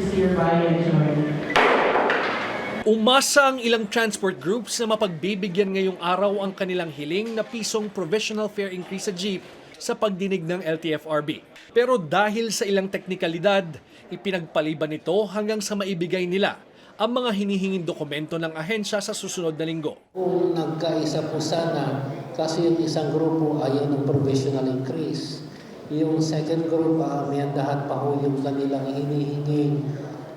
sincere bayad, Joy. Umasa ang ilang transport groups na mapagbibigyan ngayong araw ang kanilang hiling na pisong provisional fare increase sa jeep sa pagdinig ng LTFRB. Pero dahil sa ilang teknikalidad, ipinagpaliban ito hanggang sa maibigay nila ang mga hinihinging dokumento ng ahensya sa susunod na linggo. Kung nagkaisa po sana, kasi yung isang grupo ayaw ng provisional increase. Yung second group, uh, may andahan pa ho yung kanilang hinihinging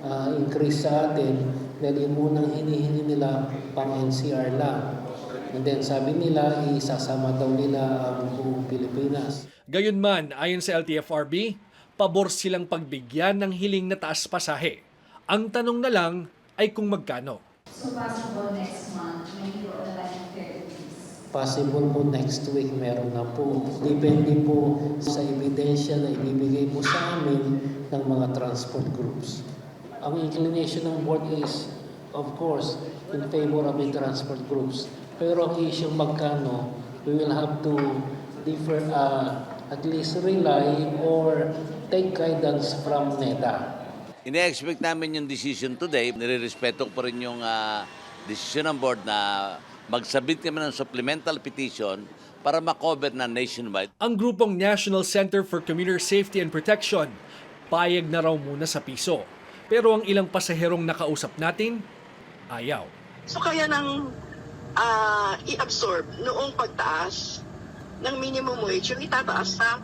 ah, increase sa atin. Dahil yung unang hinihingi nila pang NCR lang. And then sabi nila, isasama daw nila ang buong Pilipinas. Gayunman, ayon sa LTFRB, pabor silang pagbigyan ng hiling na taas pasahe. Ang tanong na lang ay kung magkano. So possible next month, may hiro na lang yung fair increase. Possible po next week meron na po. Depende po sa ebidensya na ibibigay po sa amin ng mga transport groups. Ang inclination ng board is, of course, in favor of the transport groups. Pero ang issue magkano, we will have to differ, uh, at least rely or take guidance from NEDA. Ine-expect namin yung decision today. Nire-respeto pa rin yung ah, decision ng board na magsabit kami ng supplemental petition para makover na nationwide. Ang grupong National Center for Commuter Safety and Protection payag na raw muna sa piso. Pero ang ilang pasaherong nakausap natin, ayaw. So kaya nang ah, i-absorb noong pagtaas ng minimum wage yung itataas sa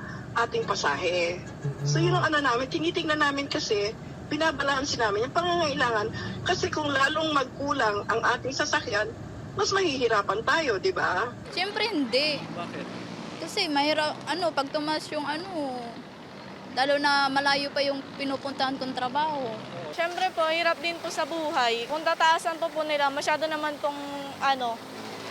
ating pasahe. So yun ang ano namin, tinitingnan namin kasi binabalansin namin yung pangangailangan kasi kung lalong magkulang ang ating sasakyan, mas mahihirapan tayo, di ba? Siyempre hindi. Bakit? Kasi mahirap, ano, pag tumas yung ano, lalo na malayo pa yung pinupuntahan kong trabaho. Siyempre po, hirap din po sa buhay. Kung tataasan po po nila, masyado naman pong ano,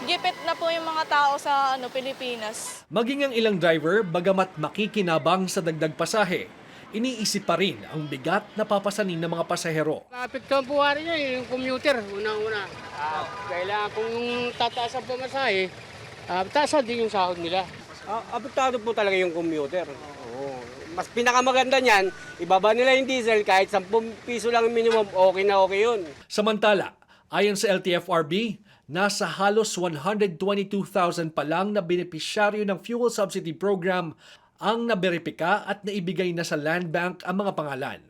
gipit na po yung mga tao sa ano Pilipinas. Maging ang ilang driver, bagamat makikinabang sa dagdag pasahe, iniisip pa rin ang bigat na papasanin ng mga pasahero. Lapit ka ang buhari niya, yung commuter, unang-una. Ah, kailangan kung tataas ang pamasahe, ah, taasan din yung sahod nila. Ah, apektado po talaga yung commuter. Oo. Mas pinakamaganda niyan, ibaba nila yung diesel kahit 10 piso lang minimum, okay na okay yun. Samantala, ayon sa LTFRB, nasa halos 122,000 pa lang na benepisyaryo ng fuel subsidy program ang naberipika at naibigay na sa Land Bank ang mga pangalan.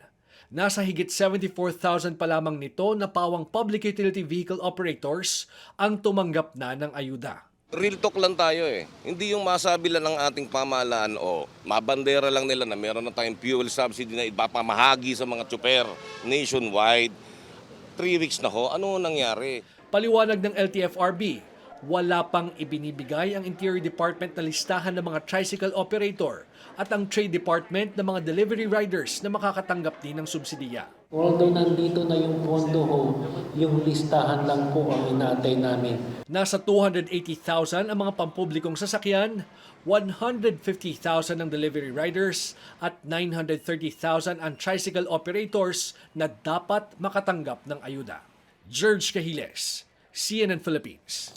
Nasa higit 74,000 pa lamang nito na pawang public utility vehicle operators ang tumanggap na ng ayuda. Real talk lang tayo eh. Hindi yung masabi lang ng ating pamahalaan o mabandera lang nila na meron na tayong fuel subsidy na ipapamahagi sa mga tsuper nationwide. Three weeks na ho, ano nangyari? Paliwanag ng LTFRB, wala pang ibinibigay ang Interior Department na listahan ng mga tricycle operator at ang Trade Department ng mga delivery riders na makakatanggap din ng subsidiya. Although nandito na yung pondo ho, yung listahan lang po ang inaantay namin. Nasa 280,000 ang mga pampublikong sasakyan, 150,000 ang delivery riders at 930,000 ang tricycle operators na dapat makatanggap ng ayuda. George Cahiles, CNN Philippines.